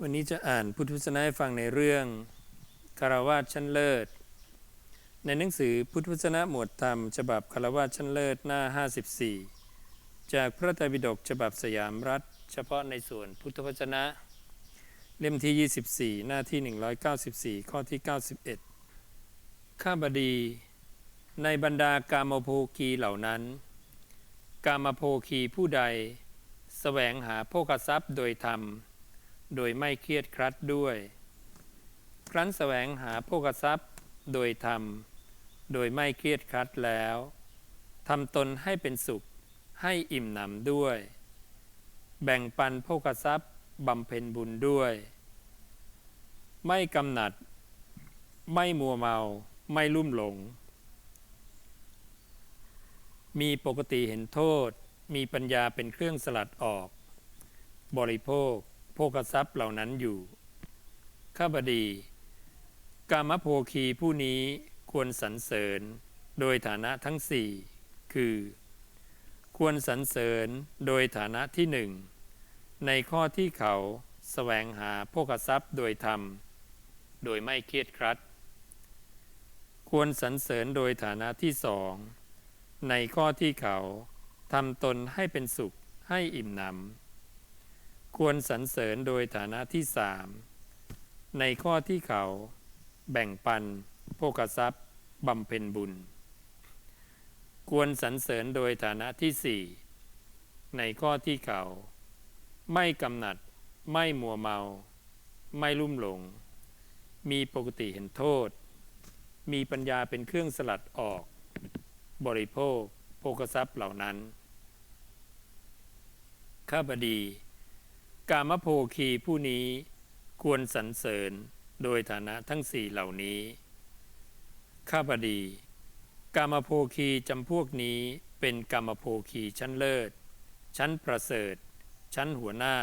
วันนี้จะอ่านพุทธวจนะให้ฟังในเรื่องคารวาสชั้นเลิศ ในหนังสือพุทธวจนะหมวดธรรม ฉบับคารวาสชั้นเลิศหน้า 54 จากพระไตรปิฎกฉบับสยามรัฐ เฉพาะในส่วนพุทธวจนะ เล่มที่ 24 หน้าที่ 194 ข้อที่ 91 ข้าบดี ในบรรดากามโภคีเหล่านั้น กามโภคีผู้ใด แสวงหาโภคทรัพย์โดยธรรม โดยไม่เครียดครัดด้วย ครั้นแสวงหาโภคทรัพย์โดยธรรม โดยไม่เครียดครัดแล้วทำตนให้เป็นสุขให้อิ่มหนำด้วย แบ่งปันโภคทรัพย์บำเพ็ญบุญด้วย ไม่กำหนัด ไม่มัวเมา ไม่ลุ่มหลง มีปกติเห็นโทษ มีปัญญาเป็นเครื่องสลัดออก บริโภค โภคทรัพย์เหล่านั้นอยู่ ข้าบดี กามโภคีผู้นี้ควรสรรเสริญโดยฐานะทั้งสี่คือ ควรสรรเสริญโดยฐานะที่หนึ่งในข้อที่เขาแสวงหาโภคทรัพย์โดยธรรม โดยไม่เครียดครัด ควรสรรเสริญโดยฐานะที่สองในข้อที่เขาทำตนให้เป็นสุขให้อิ่มหนำ ควรสรรเสริญโดยฐานะที่สามในข้อที่เขาแบ่งปันโภคทรัพย์บำเพ็ญบุญ ควรสรรเสริญโดยฐานะที่สี่ในข้อที่เขา ไม่กำหนัด ไม่มัวเมา ไม่ลุ่มหลง มีปกติเห็นโทษ มีปัญญาเป็นเครื่องสลัดออก บริโภคโภคทรัพย์เหล่านั้น ข้าบดี กามโภคีผู้นี้ควรสรรเสริญโดยฐานะทั้งสี่เหล่านี้ ข้าบดี กามโภคีจำพวกนี้เป็นกามโภคีชั้นเลิศ ชั้นประเสริฐ ชั้นหัวหน้า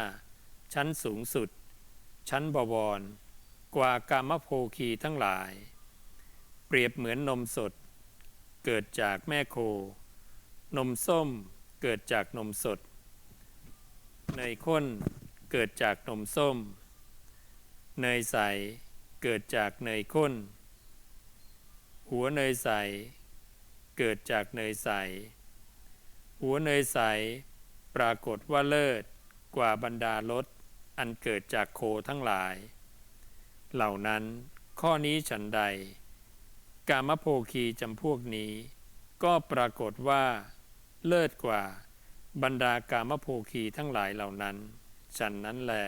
ชั้นสูงสุด ชั้นบวร กว่ากามโภคีทั้งหลาย เปรียบเหมือนนมสด เกิดจากแม่โค นมส้มเกิดจากนมสดเนยข้น เกิดจากนมส้ม เนยใสเกิดจากเนยข้น หัวเนยใสเกิดจากเนยใส หัวเนยใสปรากฏว่าเลิศกว่าบรรดารสอันเกิดจากโคทั้งหลาย เหล่านั้นข้อนี้ฉันใด กามโภคีจำพวกนี้ ก็ปรากฏว่า เลิศกว่าบรรดากามโภคีทั้งหลายเหล่านั้น ฉันนั้นแหละ